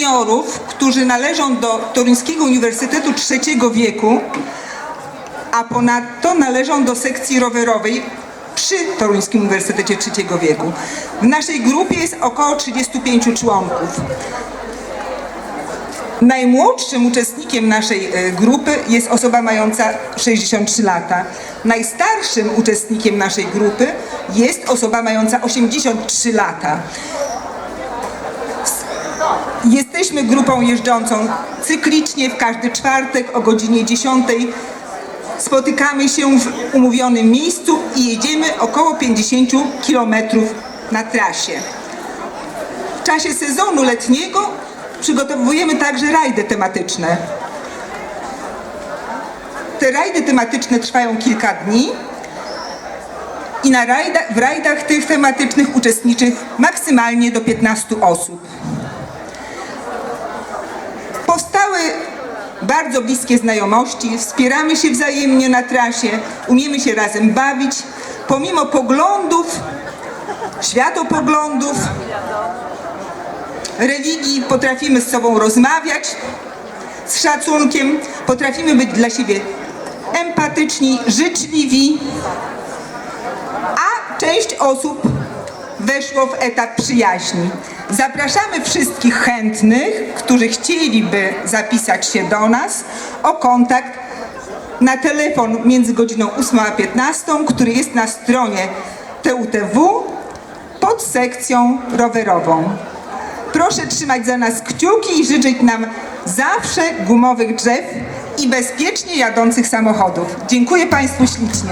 seniorów, którzy należą do Toruńskiego Uniwersytetu Trzeciego Wieku, a ponadto należą do sekcji rowerowej przy Toruńskim Uniwersytecie Trzeciego Wieku. W naszej grupie jest około 35 członków. Najmłodszym uczestnikiem naszej e, grupy jest osoba mająca 63 lata. Najstarszym uczestnikiem naszej grupy jest osoba mająca 83 lata. Jesteśmy grupą jeżdżącą cyklicznie w każdy czwartek o godzinie 10. Spotykamy się w umówionym miejscu i jedziemy około 50 km na trasie. W czasie sezonu letniego przygotowujemy także rajdy tematyczne. Te rajdy tematyczne trwają kilka dni i na w rajdach tych tematycznych uczestniczy maksymalnie do 15 osób. Bardzo bliskie znajomości, wspieramy się wzajemnie na trasie, umiemy się razem bawić, pomimo poglądów, światopoglądów, religii potrafimy z sobą rozmawiać. Z szacunkiem, potrafimy być dla siebie empatyczni, życzliwi, a część osób weszło w etap przyjaźni. Zapraszamy wszystkich chętnych, którzy chcieliby zapisać się do nas o kontakt na telefon między godziną 8 a 15, który jest na stronie TUTW pod sekcją rowerową. Proszę trzymać za nas kciuki i życzyć nam zawsze gumowych drzew i bezpiecznie jadących samochodów. Dziękuję Państwu ślicznie.